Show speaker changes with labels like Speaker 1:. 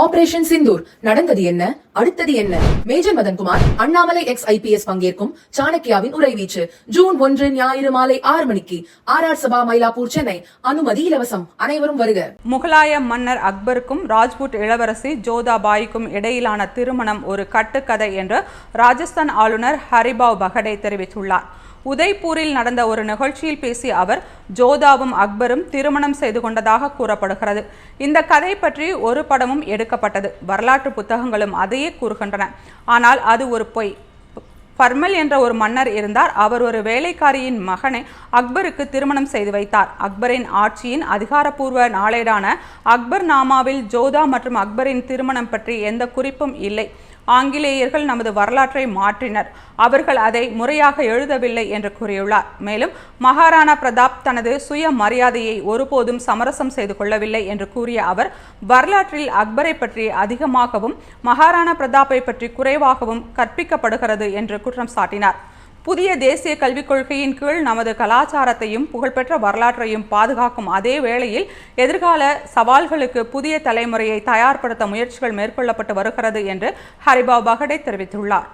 Speaker 1: Operation Sindoor நடந்தது என்ன? அடுத்தது என்ன? Major Madhankumar Annamalai ex IPS பங்கேற்கும் சாணக்கியாவின் உரைவீச்சு ஜூன் ஒன்று ஞாயிறு மாலை ஆறு மணிக்கு ஆர் ஆர் சபா மயிலாப்பூர் சென்னை. அனுமதி இலவசம். அனைவரும் வருக.
Speaker 2: முகலாய மன்னர் அக்பருக்கும் ராஜ்புட் இளவரசி ஜோதாபாய்க்கும் இடையிலான திருமணம் ஒரு கட்டுக்கதை என்று ராஜஸ்தான் ஆளுநர் ஹரிபாவ் பகடே தெரிவித்துள்ளார். உதய்பூரில் நடந்த ஒரு நிகழ்ச்சியில் பேசிய அவர் ஜோதாவும் அக்பரும் திருமணம் செய்து கொண்டதாக கூறப்படுகிறது. இந்த கதை பற்றி ஒரு படமும் எடுக்கப்பட்டது. வரலாற்று புத்தகங்களும் அதையே கூறுகின்றன. ஆனால் அது ஒரு பொய். பர்மல் என்ற ஒரு மன்னர் இருந்தார். அவர் ஒரு வேலைக்காரியின் மகனை அக்பருக்கு திருமணம் செய்து வைத்தார். அக்பரின் ஆட்சியின் அதிகாரப்பூர்வ நாளேடான அக்பர் நாமாவில் ஜோதா மற்றும் அக்பரின் திருமணம் பற்றி எந்த குறிப்பும் இல்லை. ஆங்கிலேயர்கள் நமது வரலாற்றை மாற்றினர். அவர்கள் அதை முறையாக எழுதவில்லை என்று கூறியுள்ளார். மேலும் மகாராணா பிரதாப் தனது சுய மரியாதையை ஒருபோதும் சமரசம் செய்து கொள்ளவில்லை என்று கூறிய அவர் வரலாற்றில் அக்பரை பற்றி அதிகமாகவும் மகாராணா பிரதாப்பை பற்றி குறைவாகவும் கற்பிக்கப்படுகிறது என்று குற்றம் சாட்டினார். புதிய தேசிய கல்விக் கொள்கையின் கீழ் நமது கலாச்சாரத்தையும் புகழ்பெற்ற வரலாற்றையும் பாதுகாக்கும் அதே வேளையில் எதிர்கால சவால்களுக்கு புதிய தலைமுறையை தயார்படுத்த முயற்சிகள் மேற்கொள்ளப்பட்டு வருகிறது என்று ஹரிபாவ் பகடே தெரிவித்துள்ளார்.